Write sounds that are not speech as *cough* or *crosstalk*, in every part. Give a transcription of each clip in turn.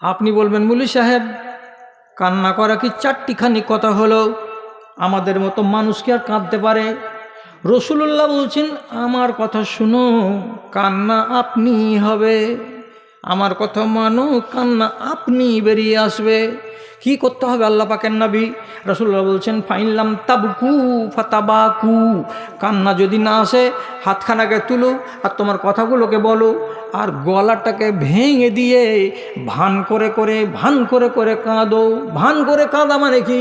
আপনি বলবেন, মুলি সাহেব, কান্না করা কি চারটিখানি কথা হলো? আমাদের মতো মানুষ কি আর কাঁদতে পারে? রসুল্লাহ বলছেন, আমার কথা শুনো, কান্না আপনি হবে। আমার কথা মানো, কান্না, আপনি বেরিয়ে আসবে। কি করতে হবে আল্লাহ পাকের নাবি? রসুল্লাহ বলছেন ফাইনলাম তাবকু ফাতাবাকু। কান্না যদি না আসে হাতখানাকে তুলো আর তোমার কথাগুলোকে বলো আর গলাটাকে ভেঙে দিয়ে ভান করে করে, ভান করে করে কাঁদো। ভান করে কাঁদা মানে কি?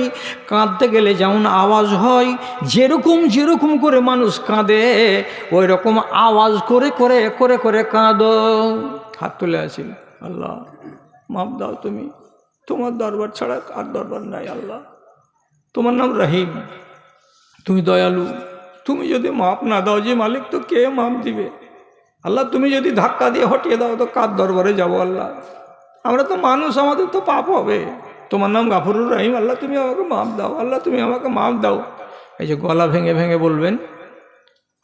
কাঁদতে গেলে যেমন আওয়াজ হয়, যেরকম যেরকম করে মানুষ কাঁদে ওই রকম আওয়াজ করে করে করে করে কাঁদো। হাত তুলে আছি আল্লাহ মাপ দাও তুমি। তোমার দরবার ছাড়া আর দরবার নাই আল্লাহ। তোমার নাম রহিম। তুমি দয়ালু। তুমি যদি মাপ না দাও যে মালিক, তো কে মাপ দিবে? আল্লাহ, তুমি যদি ধাক্কা দিয়ে হটিয়ে দাও, তো কার দরবারে যাব আল্লাহ? আমরা তো মানুষ, আমাদের তো পাপ হবে। তোমার নাম গাফরুর রহিম। আল্লাহ, তুমি আমাকে মাপ দাও। আল্লাহ, তুমি আমাকে মাপ দাও। এই যে গলা ভেঙে ভেঙে বলবেন,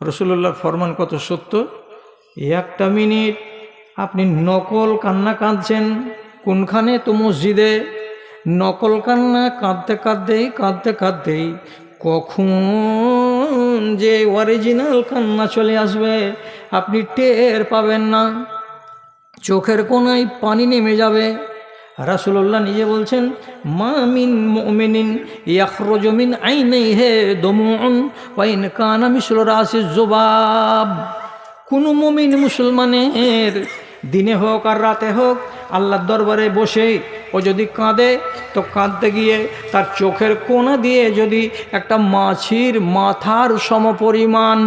রসুল্লাহর ফরমান কত সত্য? একটা মিনিট আপনি নকল কান্না কাঁদছেন, কোনখানে তো মসজিদে? নকল কান্না কাঁদতে কাঁদতেই কাঁদতে কাঁদতেই কখন যে অরিজিনাল কান্না চলে আসবে, আপনি টের পাবেন না। চোখের কোনায় পানি নেমে যাবে। রাসুল্লাহ নিজে বলছেন, মা মিন মুমিনিন ইয়াখরুজু মিন আইনাইহি দমুউন ওয়া কানা মিসলু রাসি জুবাব। কোন মমিন মুসলমানের দিনে হোক আর রাতে হোক, আল্লাহর দরবারে বসে ও যদি কাঁদে, তো কাঁদতে গিয়ে তার চোখের কোনা দিয়ে যদি একটা মাছির মাথার সমপরিমাণ,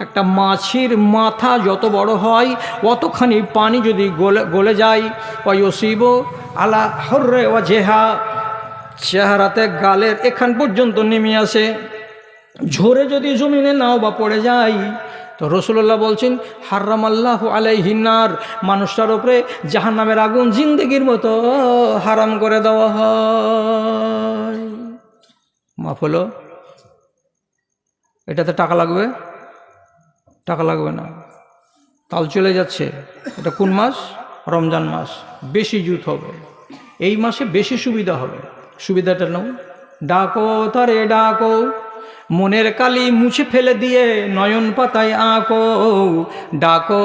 একটা মাছির মাথা যত বড় হয়, অতখানি পানি যদি গলে গলে যায় ওয়সিব আলা হর্রে ও জেহা, চেহারাতে গালের এখান পর্যন্ত নেমে আসে। ঝরে যদি জমিনে নাও বা পড়ে যায় তো রসুল্লাহ বলছেন হার্রাম আল্লাহ আলাই আলাইহিনার মানুষটার ওপরে জাহান নামের আগুন জিন্দগির মতো হারাম করে দেওয়া হয়। মাফ হলো। এটাতে টাকা লাগবে? টাকা লাগবে না। তাল চলে যাচ্ছে। এটা কোন মাস? রমজান মাস। বেশি জুত হবে। এই মাসে বেশি সুবিধা হবে। সুবিধাটা নাও ডাকো তারে ডাকো মনের কালি মুছে ফেলে দিয়ে নয়ন পাতায় আঁকো, ডাকো,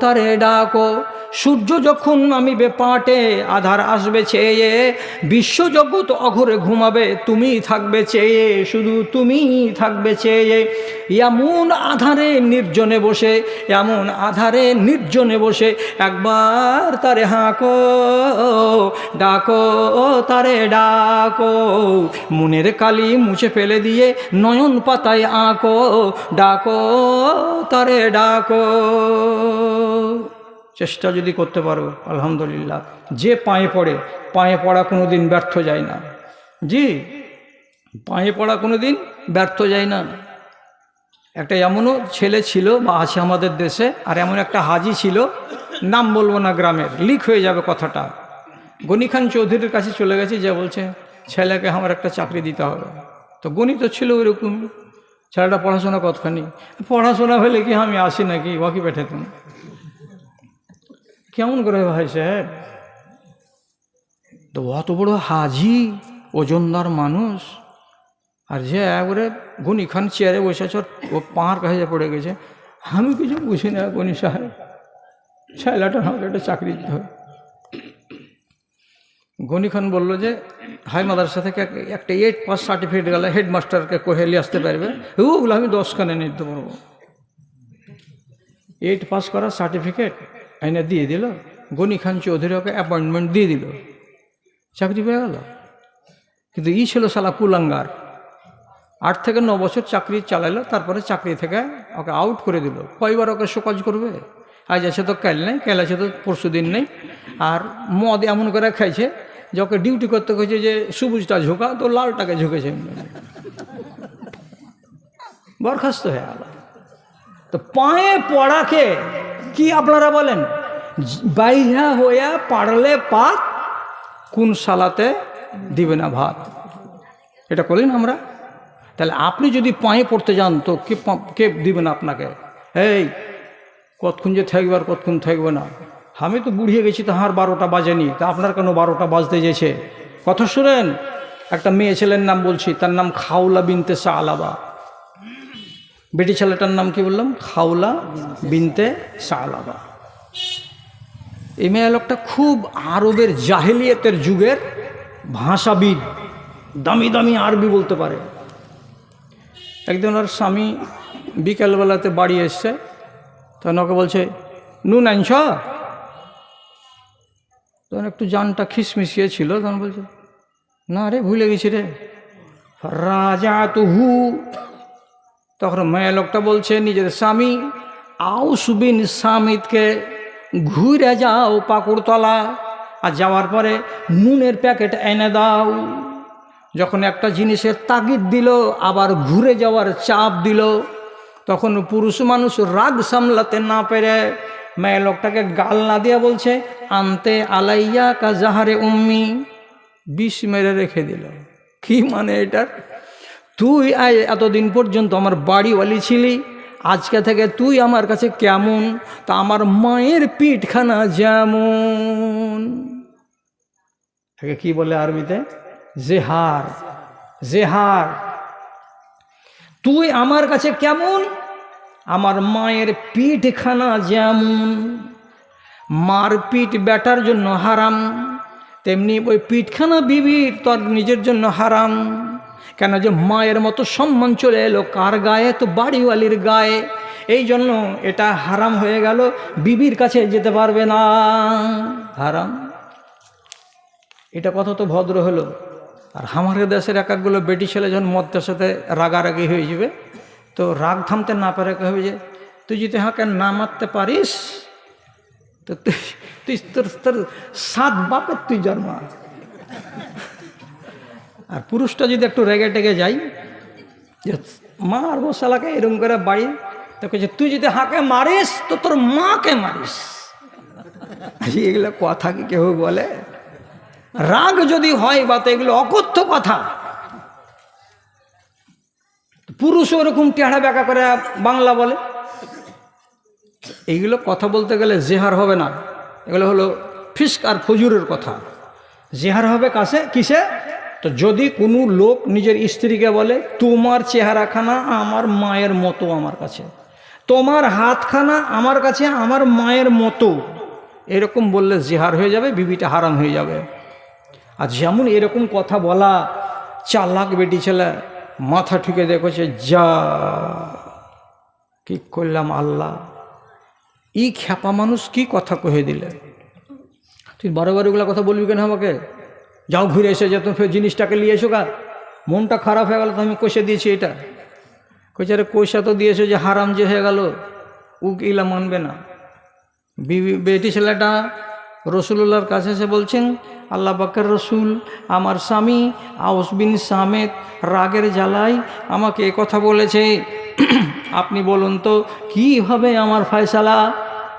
তারে ডাকো। সূর্য যখন নামিবে পাটে, আধার আসবে চেয়ে, বিশ্বজগৎ অঘরে ঘুমাবে, তুমি থাকবে চেয়ে, শুধু তুমি থাকবে চেয়ে। এমন আধারে নির্জনে বসে, এমন আধারে নির্জনে বসে, একবার তারে হাঁকো, ডাকো, তারে ডাকো। মনের কালি মুছে ফেলে দিয়ে নয়ন পাতায় আঁকো, ডাকো, তারে ডাকো। চেষ্টা যদি করতে পারো, আলহামদুলিল্লাহ। যে পায়ে পড়ে, পায়ে পড়া কোনো দিন ব্যর্থ যায় না। জি, পায়ে পড়া কোনো দিন ব্যর্থ যায় না। একটা এমনও ছেলে ছিল, বা আছে আমাদের দেশে, আর এমন একটা হাজি ছিল, নাম বলব না গ্রামের, লিক হয়ে যাবে কথাটা। গনি খান চৌধুরীর কাছে চলে গেছে, যে বলছে, ছেলেকে আমার একটা চাকরি দিতে হবে। তো গণিত ছিল ওইরকম। ছেলেটা পড়াশোনা কতখানি? পড়াশোনা হলে কি আমি আসি নাকি? ওয়াকি পেঠাতাম কেমন করে ভাই সাহেব? তো অত বড় হাজি, ওজনদার মানুষ। আর যে একবারে গনি খান চেয়ারে বসে আছে, ওর ও পাঁড় কাছে পড়ে গেছে। আমি কিছু বুঝি না গনি সাহেব। ছেলেটা আমাকে একটা চাকরি দিতে হবে গনি খান বলল যে হাই মাদারসা থেকে একটা এইট পাস সার্টিফিকেট গেলে হেডমাস্টারকে কোহে নিয়ে আসতে পারবে? ওগুলো আমি দশখানে নিতে পারব। এইট পাস করার সার্টিফিকেট এনে দিয়ে দিল, গনি খান চৌধুরী ওকে অ্যাপয়েন্টমেন্ট দিয়ে দিল। চাকরি পেয়ে গেল। কিন্তু ই ছিল সালা কুলাঙ্গার। আট থেকে ন বছর চাকরি চালাইলো তারপরে চাকরি থেকে ওকে আউট করে দিল। কয়বার ওকে শোকাজ করবে? আজ আছে তো কাল নেই, কাল আছে তো পরশু দিন নেই। আর মদ এমন করে খাইছে যে ওকে ডিউটি করতে হয়েছে যে, সবুজটা ঝোঁকা, তো লালটাকে ঝুঁকেছে। বরখাস্ত হয়ে গেল। তো পায়ে পড়াকে কি আপনারা বলেন? বাইহা হইয়া পারলে পাত, কোন সালাতে দিবে না ভাত। এটা করলেন আমরা। তাহলে আপনি যদি পায়ে পড়তে যান, তো কে কে দিবেন আপনাকে? এই, কতক্ষণ যে থাকবে আর কতক্ষণ থাকবে না? আমি তো বুড়িয়ে গেছি, তো হার বারোটা বাজেনি, তা আপনার কেন বারোটা বাজতে যেছে কথা শুনেন, একটা মেয়ে ছেলের নাম বলছি, তার নাম খাউলা বিনতে সা আলাবা বেটি ছেলেটার নাম কি বললাম? খাউলা বিনতে সা আলাবা এই মেয়ে লোকটা খুব আরবের জাহেলিয়তের যুগের ভাষাবিদ, দামি দামি আরবি বলতে পারে। একদিন ওর স্বামী বিকেলবেলাতে বাড়ি এসছে, তখন ওকে বলছে, নুন আনছ? তখন একটু জানটা খিসমিসিয়ে ছিল, তখন বলছে, না রে, ভুলে গেছি রে। রাজা তুহু তখন মেয়ে লোকটা বলছে, নিজের স্বামী, আউস বিন সামিদকে ঘুরে যাও পাকুড়তলা আর যাওয়ার পরে নুনের প্যাকেট এনে দাও। যখন একটা জিনিসের তাগিদ দিল, আবার ঘুরে যাওয়ার চাপ দিল তখন পুরুষ মানুষ রাগ সামলাতে না পেরে মেয়ে লোকটাকে গাল না দিয়ে বলছে, আনতে আলাইয়া কা জাহারে উম্মি। বিষ মেরে রেখে দিল। কি মানে এটার? তুই আয়, এতদিন পর্যন্ত আমার বাড়িওয়ালি ছিলি, আজকে থেকে তুই আমার কাছে কেমন? তা আমার মায়ের পিঠখানা যেমন। তাকে কি বলে আরবিতে? জেহার জেহার। তুই আমার কাছে কেমন? আমার মায়ের পিঠখানা যেমন, মার পিঠ বেটার জন্য হারাম, তেমনি ওই পিঠখানা বিবির তোর নিজের জন্য হারাম। কেন যে মায়ের মতো সম্মান চলে এলো, কার গায়ে? তো বাড়িওয়ালির গায়ে। এই জন্য এটা হারাম হয়ে গেল, বিবির কাছে যেতে পারবে না। হারাম। এটা কত তো ভদ্র হলো। আর আমাদের দেশের এক একগুলো বেটি ছেলে যখন মদের সাথে রাগারাগি হয়ে যাবে তো রাগ থামতে না পারে হবে যে, তুই যদি হাঁকে না মারতে পারিস, তো তুই তুই তোর তোর সাত বাপের তুই জন্মা। আর পুরুষটা যদি একটু রেগে টেগে যাই যে মা আর মশালাকে এরকম করে বাড়ি। তো যে, তুই যদি হাঁকে মারিস, তো তোর মাকে মারিস। এগুলো কথা কি কেউ বলে? রাগ যদি হয় বা তো এগুলো অকথ্য কথা। পুরুষ ওরকম টেড়া ব্যাকা করে বাংলা বলে। এইগুলো কথা বলতে গেলে জেহার হবে না। এগুলো হলো ফিস্ক আর ফজুরের কথা। জেহার হবে কাছে, কিসে? তো যদি কোনো লোক নিজের স্ত্রীকে বলে, তোমার চেহারাখানা আমার মায়ের মতো আমার কাছে। তোমার হাতখানা আমার কাছে আমার মায়ের মতো। এরকম বললে জেহার হয়ে যাবে, বিবিটা হারাম হয়ে যাবে। আর যেমন এরকম কথা বলা, চালাক বেটি ছেলে মাথা ঠুকে দেখেছে যা। কি করলাম আল্লাহ? ই খ্যাপা মানুষ কি কথা কহে দিলে? তুই বারো বারোগুলো কথা বলবি কেন আমাকে? যাও ঘুরে এসে যেত ফের জিনিসটাকে নিয়ে এসো গা। মনটা খারাপ হয়ে গেল তো আমি কষে দিয়েছি এটা। কইছে, আরে কষা তো দিয়েছ যে হারাম যে হয়ে গেল। উক ইলা মানবে না। বেটি ছেলেটা রসুল্লাহর কাছে এসে বলছেন আল্লাহ বাকের রসুল, আমার স্বামী আউস বিন সামেদ রাগের জ্বালাই আমাকে কথা বলেছে। *clears throat* আপনি বলুন তো, কীভাবে আমার ফয়সালা?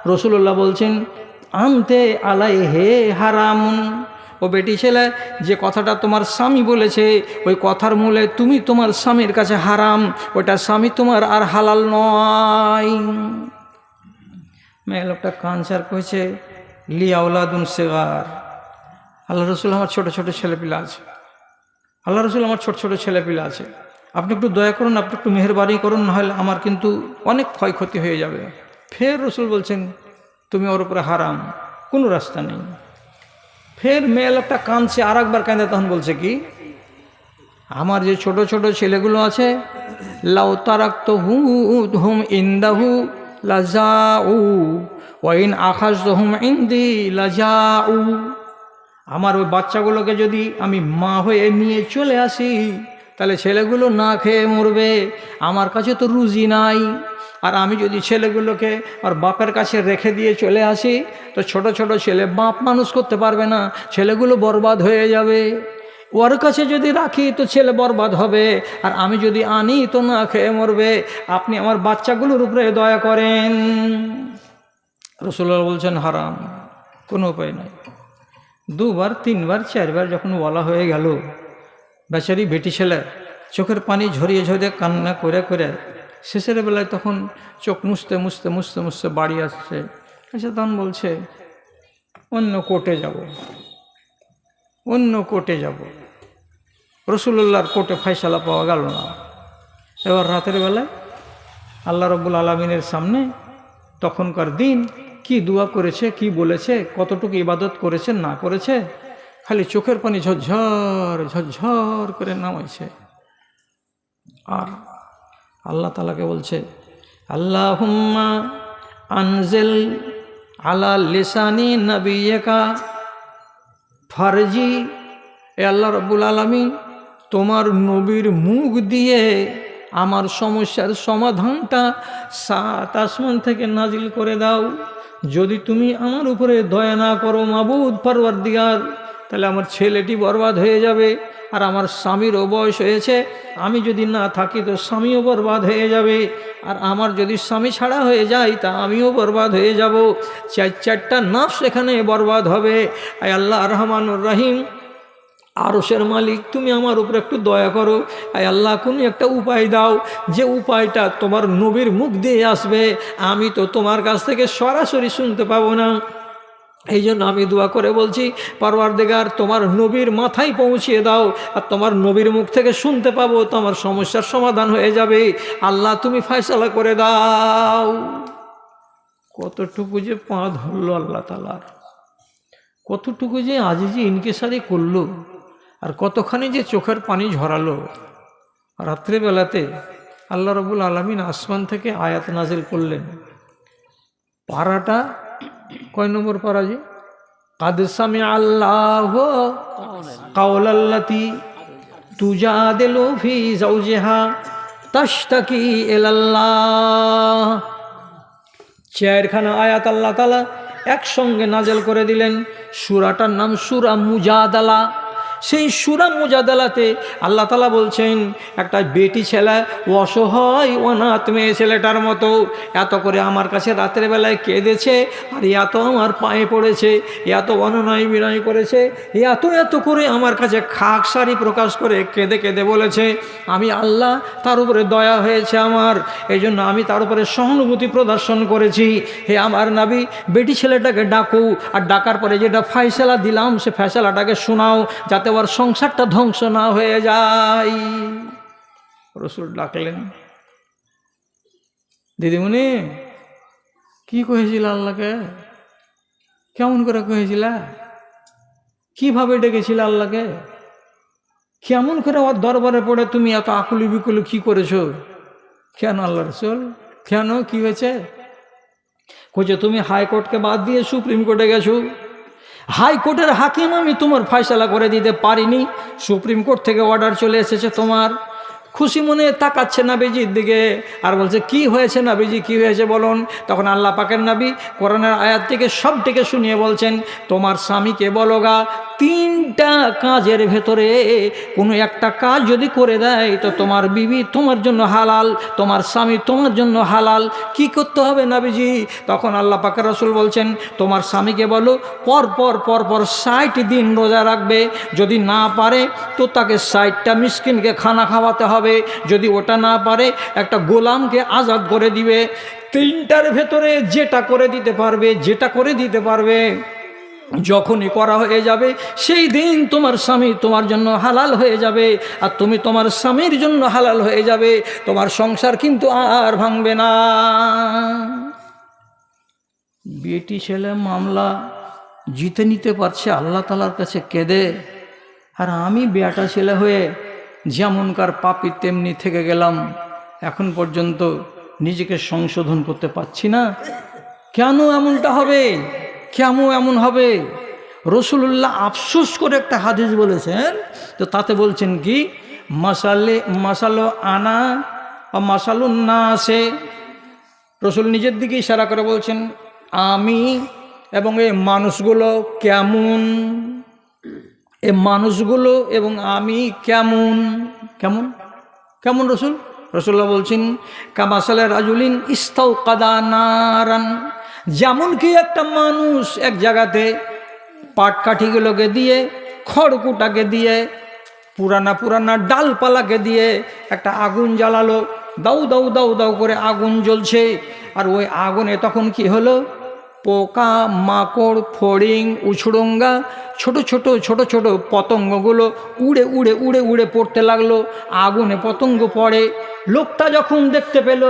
রসুল্লাহ বলছেন, আনতে আলাই হে হারামুন। ও বেটি ছেলে, যে কথাটা তোমার স্বামী বলেছে, ওই কথার মূলে তুমি তোমার স্বামীর কাছে হারাম ওটা স্বামী তোমার আর হালাল নয়। মেয়ে লোকটা কানসার কইছে, লিয়াউলাদুন সেগার। আল্লাহ রসুল আমার ছোট ছোট ছেলেপিলা আছে। আল্লাহ রসুল আমার ছোট ছোট ছেলেপিলা আছে। আপনি একটু দয়া করুন, আপনি একটু মেহরবানি করুন, নাহলে আমার কিন্তু অনেক ক্ষয়ক্ষতি হয়ে যাবে। ফের রসুল বলছেন, তুমি ওর উপরে হারাম, কোনো রাস্তা নেই। ফের মেয়ে লোকটা কাঁদছে আর একবার কাঁদে, তখন বলছে কি, আমার যে ছোট ছোট ছেলেগুলো আছে, লাউ তারাক্ত হু হুম ইন্দাহু উ ওয়াইন আকাশ হুম ইন্দি লাজাউ। আমার ওই বাচ্চাগুলোকে যদি আমি মা হয়ে নিয়ে চলে আসি, তাহলে ছেলেগুলো না খেয়ে মরবে। আমার কাছে তো রুজি নাই। আর আমি যদি ছেলেগুলোকে আর বাপের কাছে রেখে দিয়ে চলে আসি, তো ছোট ছোট ছেলে বাপ মানুষ করতে পারবে না, ছেলেগুলো বরবাদ হয়ে যাবে। ওর কাছে যদি রাখি, তো ছেলে বরবাদ হবে। আর আমি যদি আনি, তো না খেয়ে মরবে। আপনি আমার বাচ্চাগুলোর উপরে দয়া করেন। রসুল্লাহ বলছেন, হারাম। কোনো উপায় নাই। দুবার, তিনবার, চারবার যখন বলা হয়ে গেল, বেচারি বেটি ছেলে চোখের পানি ঝরিয়ে ঝরিয়ে কান্না করে করে শেষের বেলায় তখন চোখ মুছতে মুছতে মুছতে মুছতে বাড়ি আসছে। এসে তখন বলছে, অন্য কোর্টে যাব। অন্য কোর্টে যাব। রসুল্লাহর কোর্টে ফাইসালা পাওয়া গেল না। এবার রাতের বেলায় আল্লাহ রব্বুল আলমিনের সামনে তখনকার দিন কি দোয়া করেছে, কি বলেছে, কতটুকু ইবাদত করেছে, না করেছে, খালি চোখের পানি ঝরঝর ঝরঝর করে নামাইছে। আর আল্লাহ তালাকে বলছে আল্লাহ হুম্মা আনজেল আলা লিসানি নবিয়েকা ফারজি, এ আল্লাহ রব্বুল আলমিন, তোমার নবীর মুখ দিয়ে আমার সমস্যার সমাধানটা সাত আসমান থেকে নাজিল করে দাও। যদি তুমি আমার উপরে দয়া না করো, মাবুদ পারবার দিয়ার তাহলে আমার ছেলেটি বরবাদ হয়ে যাবে আর আমার স্বামীরও বয়স হয়েছে। আমি যদি না থাকি, তো স্বামীও বরবাদ হয়ে যাবে। আর আমার যদি স্বামী ছাড়া হয়ে যায়, তা আমিও বরবাদ হয়ে যাব। চার চারটা নাফ সেখানে বরবাদ হবে। আয় আল্লাহ রহমানুর রাহিম। আরসের মালিক, তুমি আমার উপরে একটু দয়া করো। আয় আল্লাহ, কোনো একটা উপায় দাও। যে উপায়টা তোমার নবীর মুখ দিয়ে আসবে, আমি তো তোমার কাছ থেকে সরাসরি শুনতে পাবো না। এই জন্য আমি দোয়া করে বলছি পারওয়ার দেগার তোমার নবীর মাথায় পৌঁছিয়ে দাও। আর তোমার নবীর মুখ থেকে শুনতে পাবো, তোমার সমস্যার সমাধান হয়ে যাবে। আল্লাহ, তুমি ফয়সালা করে দাও। কতটুকু যে পা ধরলো আল্লাহ তালার কতটুকু যে আজি যে ইনকেসারি করল। আর কতখানি যে চোখের পানি ঝরালো। রাত্রেবেলাতে আল্লাহ রবুল আলমিন আসমান থেকে আয়াত নাজিল করলেন। পাড়াটা কয় নম্বর পাড়া যে? কাদসামে আল্লাহ কাউলাল্লাতি তুজা দিলো ফি জৌজেহা তাস্তাকি এলাল্লাহ চারখানা আয়াত আল্লাহ তালা একসঙ্গে নাজেল করে দিলেন। সুরাটার নাম সুরা মুজাদালা। সেই সুরা মুজাদালাতে আল্লাহ তালা বলছেন, একটা বেটি ছেলে অসহায় অনাথ মেয়ে ছেলেটার মতো, এত করে আমার কাছে রাতের বেলায় কেঁদেছে, আর এত আমার পায়ে পড়েছে, এত অননয় বিনয় করেছে, এত এত করে আমার কাছে খাক সারি প্রকাশ করে কেঁদে কেঁদে বলেছে, আমি আল্লাহ তার উপরে দয়া হয়েছে আমার এই জন্য আমি তার উপরে সহানুভূতি প্রদর্শন করেছি, হে আমার নাবি, বেটি ছেলেটাকে ডাকু, আর ডাকার পরে যেটা ফাইসলা দিলাম, সে ফয়সালাটাকে শোনাও, যাতে ওর সংসারটা ধ্বংস না হয়ে যায়। রসুল ডাকলেন, দিদিমণি, কি কহেছিল আল্লাহকে? কেমন করে কহেছিল? কীভাবে ডেকেছিল আল্লাহকে? কেমন করে ওর দরবারে পড়ে তুমি এত আকুলি বিকুলি কি করেছ? কেন আল্লাহ রসুল? কেন? কি হয়েছে? কইছে, তুমি হাইকোর্টকে বাদ দিয়ে সুপ্রিম কোর্টে গেছো। হাইকোর্টের হাকিম, আমি তোমার ফয়সালা করে দিতে পারিনি। সুপ্রিম কোর্ট থেকে অর্ডার চলে এসেছে তোমার। খুশি মনে তাকাচ্ছে নাবিজির দিকে আর বলছে, কি হয়েছে নাবিজি? কি হয়েছে বলুন? তখন আল্লাহ পাকের নাবি করোনার আয়াত থেকে সবটিকে শুনিয়ে বলছেন, তোমার স্বামীকে বলো গা, তিনটা কাজের ভেতরে কোনো একটা কাজ যদি করে দেয়, তো তোমার বিবি তোমার জন্য হালাল, তোমার স্বামী তোমার জন্য হালাল, কি করতে হবে নাবিজি? তখন আল্লাহ পাকের রসুল বলছেন, তোমার স্বামীকে বলো, পর পর পর পর ষাট দিন রোজা রাখবে, যদি না পারে, তো তাকে ষাটটা মিসকিনকে খানা খাওয়াতে হবে। যদি ওটা না পারে, একটা গোলামকে আজাদ করে দিবে। তিনটার ভেতরে যেটা করে দিতে পারবে, যেটা করে দিতে পারবে, যখনই করা হয়ে যাবে, সেই দিন তোমার স্বামী তোমার জন্য হালাল হয়ে যাবে। আর তুমি তোমার স্বামীর জন্য হালাল হয়ে যাবে। তোমার সংসার কিন্তু আর ভাঙবে না। বেটি ছেলে মামলা জিতে নিতে পারছে, আল্লাহ তালার কাছে কেঁদে। আর আমি বেটা ছেলে হয়ে যেমনকার পাপি তেমনি থেকে গেলাম, এখন পর্যন্ত নিজেকে সংশোধন করতে পারছি না। কেন এমনটা হবে? কেমন এমন হবে? রসুল্লাহ আফসোস করে একটা হাদিস বলেছেন, তো তাতে বলছেন কি, মাসালে, মাসালো আনা বা মাসালুন না আসে রসুল নিজের দিকে ইশারা করে বলছেন, আমি এবং এই মানুষগুলো কেমন? এ মানুষগুলো এবং আমি কেমন? কেমন? কেমন রসুল? রসুল্লাহ বলছেন, কামাসালে রাজুলিন ইস্তাও কাদা নারান। যেমন কি একটা মানুষ এক জায়গাতে পাটকাঠিগুলোকে দিয়ে, খড়কুটাকে দিয়ে, পুরানা পুরানা ডালপালাকে দিয়ে একটা আগুন জ্বালালো, দাউ দাউ দাউ দাউ করে আগুন জ্বলছে। আর ওই আগুনে তখন কি হলো? পোকা, মাকড়, ফড়িং, উছড়ঙ্গা, ছোট ছোট ছোট ছোট পতঙ্গগুলো উড়ে উড়ে উড়ে উড়ে পড়তে লাগল। আগুনে পতঙ্গ পড়ে। লোকটা যখন দেখতে পেল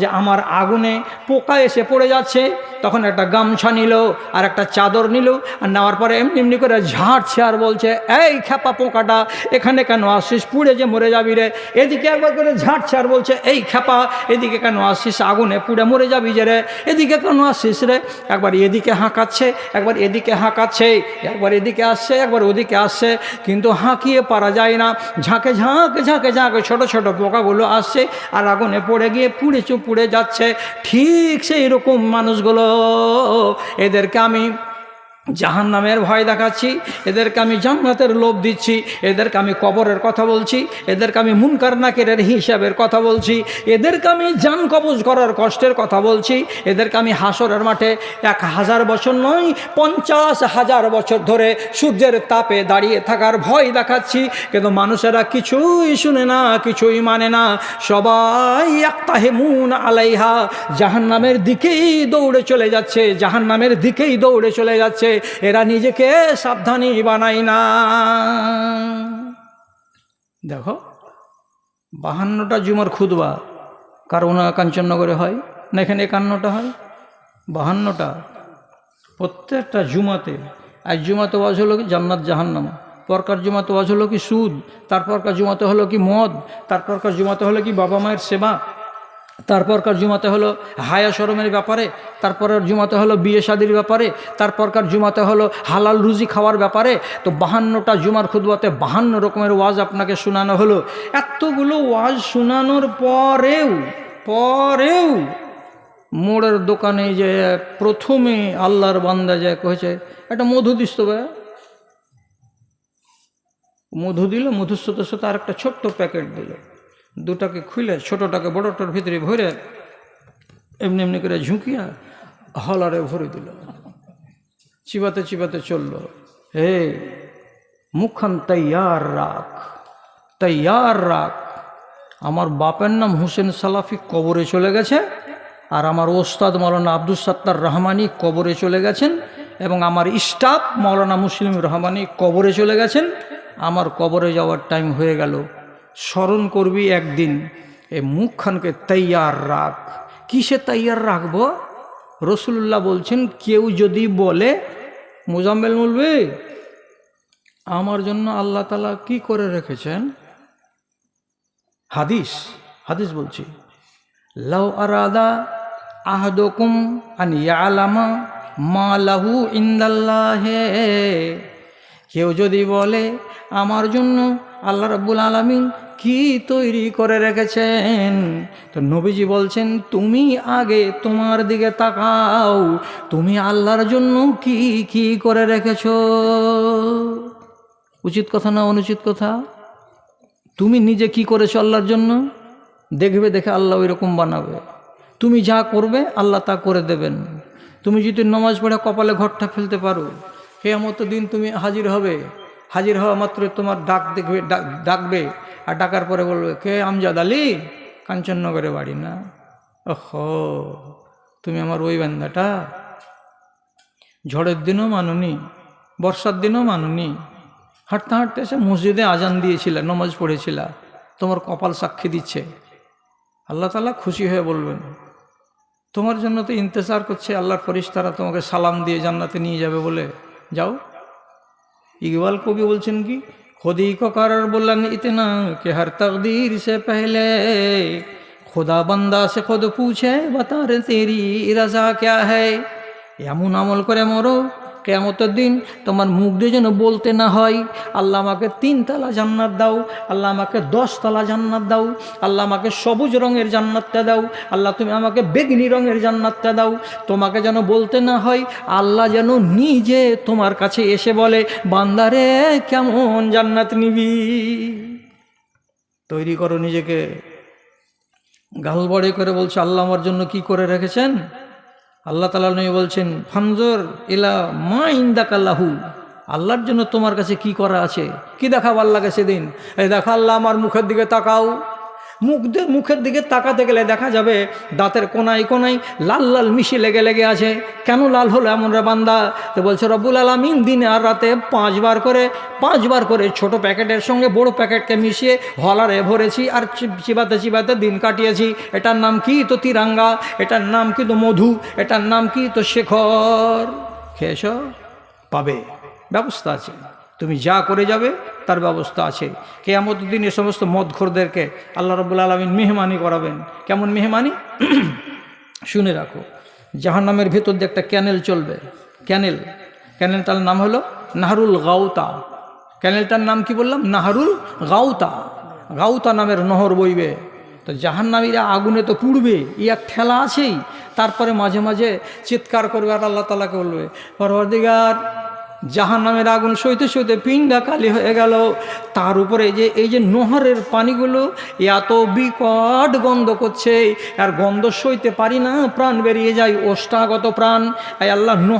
যে আমার আগুনে পোকা এসে পড়ে যাচ্ছে, তখন একটা গামছা নিল আর একটা চাদর নিল আর নেওয়ার পরে এমনি এমনি করে ঝাড়ছে আর বলছে, এই খ্যাপা পোকাটা, এখানে কেন আসছিস? পুড়ে যে মরে যাবি রে। এদিকে একবার করে ঝাড়ছে আর বলছে, এই খ্যাপা, এদিকে কেন আসছিস? আগুনে পুড়ে মরে যাবি যে রে। এদিকে কেন আসছিস রে? একবার এদিকে হাঁকাচ্ছে, একবার এদিকে হাঁকাচ্ছে, একবার এদিকে আসছে, একবার ওদিকে আসছে, কিন্তু হাঁকিয়ে পারা যায় না। ঝাঁকে ঝাঁকে ঝাঁকে ঝাঁকে ছোট ছোট পোকাগুলো আসছে আর আগুনে পড়ে গিয়ে পুড়ে চুপুড়ে যাচ্ছে। ঠিক সেই রকম মানুষগুলো, এদেরকে আমি জাহান নামের ভয় দেখাচ্ছি, এদেরকে আমি জান্নাতের লোভ দিচ্ছি, এদেরকে আমি কবরের কথা বলছি, এদেরকে আমি মুনকার নাকেরের হিসাবের কথা বলছি, এদেরকে আমি জান কবজ করার কষ্টের কথা বলছি, এদেরকে আমি হাসরের মাঠে এক হাজার বছর নয়, পঞ্চাশ হাজার বছর ধরে সূর্যের তাপে দাঁড়িয়ে থাকার ভয় দেখাচ্ছি, কিন্তু মানুষেরা কিছুই শুনে না, কিছুই মানে না। সবাই হেমুন আলাইহা, জাহান্নামের দিকেই দৌড়ে চলে যাচ্ছে, জাহান্নামের দিকেই দৌড়ে চলে যাচ্ছে। এরা নিজেকে সাবধানী বানায় না। দেখো, বাহান্নটা জুমার খুদবা কারণ কাঞ্চননগরে হয় না এখানে একান্নটা হয়? বাহান্নটা। প্রত্যেকটা জুমাতে এক জুমাতে ওয়াজ হলো কি জান্নাত জাহান্নাম, পরকার জুমাতে ওয়াজ হলো কি সুদ, তারপরকার জুমাতে হলো কি মদ, তারপরকার জুমাতে হলো কি বাবা মায়ের সেবা তারপরকার জুমাতে হলো হায়া শরমের ব্যাপারে, তারপরের জুমাতে হলো বিয়ে শাদির ব্যাপারে, তারপরকার জুমাতে হলো হালাল রুজি খাওয়ার ব্যাপারে, তো বাহান্নটা জুমার খুদবাতে বাহান্ন রকমের ওয়াজ আপনাকে শোনানো হলো। এতগুলো ওয়াজ শোনানোর পরেও পরেও মোড়ের দোকানে যে প্রথমে আল্লাহর বান্দা যায় কয়েছে একটা মধু দিস তো ভাই মধু দিল, মধুর সাথে আর একটা ছোট্ট প্যাকেট দিল। দুটাকে খুলে, ছোটোটাকে বড়টার ভিতরে ভরে এমনি এমনি করে ঝুঁকিয়া হলারে ভরে দিল। চিবাতে চিবাতে চলল, হে মুখখান তৈয়ার রাখ তৈয়ার রাখ। আমার বাপের নাম হুসেন সালাফি কবরে চলে গেছে আর আমার ওস্তাদ মৌলানা আব্দুল সত্তার রহমানি কবরে চলে গেছেন এবং আমার স্টাফ মৌলানা মুসলিম রহমানি কবরে চলে গেছেন। আমার কবরে যাওয়ার টাইম হয়ে গেল। স্মরণ করবি একদিন। এ মুখখানকে তৈয়ার রাখ। কিসে তৈয়ার রাখব? রসুল্লাহ বলছেন, কেউ যদি বলে, মুজাম্মেল বলবে, আমার জন্য আল্লাহ তালা কি করে রেখেছেন? হাদিস হাদিস বলছি। লাউ আরাদা আহদকুম আন ইয়ালামা মা লাহু ইন্দাল্লাহে। কেউ যদি বলে, আমার জন্য আল্লাহ রাব্বুল আলামিন কি তৈরি করে রেখেছেন? তো নবীজি বলছেন, তুমি আগে তোমার দিকে তাকাও। তুমি আল্লাহর জন্য কি কি করে রেখেছ? উচিত কথা না অনুচিত কথা? তুমি নিজে কি করেছ আল্লাহর জন্য? দেখবে, দেখে আল্লাহ ওই রকম বানাবে। তুমি যা করবে, আল্লাহ তা করে দেবেন। তুমি যদি নমাজ পড়ে কপালে ঘরটা ফেলতে পারো কেয়ামত দিন তুমি হাজির হবে। হাজির হওয়া মাত্র তোমার ডাক দেখবে ডাকবে। আর ডাকার পরে বলবে, কে আমজাদ আলী? কাঞ্চননগরে বাড়ি না? ওহ, তুমি আমার ওই বান্দাটা? ঝড়ের দিনও মানুনি, বর্ষার দিনও মানুনি। হাঁটতে হাঁটতে এসে মসজিদে আজান দিয়েছিল, নমাজ পড়েছিলা। তোমার কপাল সাক্ষী দিচ্ছে। আল্লাহ তালা খুশি হয়ে বলবেন, তোমার জন্য তো ইন্তেজার করছে, আল্লাহর ফরিস্তারা তোমাকে সালাম দিয়ে জান্নাতে নিয়ে যাবে বলে। যাও। ইকবাল কবি বলছেন কি खुदी को करार बुलंद इतना कि हर तकदीर से पहले खुदा बंदा से खुद पूछे बता रे तेरी रजा क्या है এমন আমল করে মরো কেমতের দিন তোমার মুখ দিয়ে যেন বলতে না হয়, আল্লাহ আমাকে তিন তালা জান্নাত দাও, আল্লাহ আমাকে দশ তালা জান্নাত দাও, আল্লাহ আমাকে সবুজ রঙের জান্নাতটা দাও, আল্লাহ তুমি আমাকে বেগনি রঙের জান্নাতটা দাও। তোমাকে যেন বলতে না হয়, আল্লাহ যেন নিজে তোমার কাছে এসে বলে বান্দারে কেমন জান্নাত নিবি? তৈরি করো নিজেকে। গাল বড়ে করে বলছে, আল্লাহ আমার জন্য কি করে রেখেছেন? আল্লাহ তালা নবী বলছেন, ফানজর ইলা মা ইন্দাকাল্লাহু। আল্লাহর জন্য তোমার কাছে কি করা আছে? কি দেখাবো আল্লাহকে সেদিন? এই দেখো, আল্লাহ আমার মুখের দিকে তাকাও। মুখ মুখের দিকে তাকাতে গেলে দেখা যাবে দাঁতের কোনায় কোনায় লাল লাল মিশি লেগে লেগে আছে। কেন লাল হলো এমন রে বান্দা? তো বলছে, রব্বুল আলমিন, দিনে আর রাতে পাঁচবার করে পাঁচবার করে ছোট প্যাকেটের সঙ্গে বড় প্যাকেটকে মিশিয়ে হলারে ভরেছি আর চিবাতে চিবাতে দিন কাটিয়েছি। এটার নাম কি তো তিরাঙ্গা? এটার নাম কি তো মধু? এটার নাম কি তো শেখর? খেয়েছ? পাবে। ব্যবস্থা আছে। তুমি যা করে যাবে, তার ব্যবস্থা আছে। কেয়ামত দিন এ সমস্ত মদখোরদেরকে আল্লাহ রবুল আলমিন মেহমানি করাবেন। কেমন মেহমানি? *clears throat* শুনে রাখো, জাহান্নামের ভেতর দিয়ে একটা ক্যানেল চলবে। ক্যানেল, ক্যানেলটার নাম হলো নাহরুল গাউতা। ক্যানেলটার নাম কি বললাম? নাহরুল গাউতা। গাউতা নামের নহর বইবে। তো জাহান্নামীরা আগুনে তো পুড়বে, ই এক ঠেলা আছেই। তারপরে মাঝে মাঝে চিৎকার করবে আর আল্লাহ তালাকে বলবে, পরবর্তীকার জাহান নামের আগুন সইতে সইতে পিণ্ডা কালি হয়ে গেল। তার উপরে যে, এই যে নহরের পানিগুলো, এত বিকট গন্ধ করছে। আর গন্ধ সইতে পারি না, প্রাণ বেরিয়ে যায় ওষ্ঠাগত প্রাণ। আল্লাহ নহ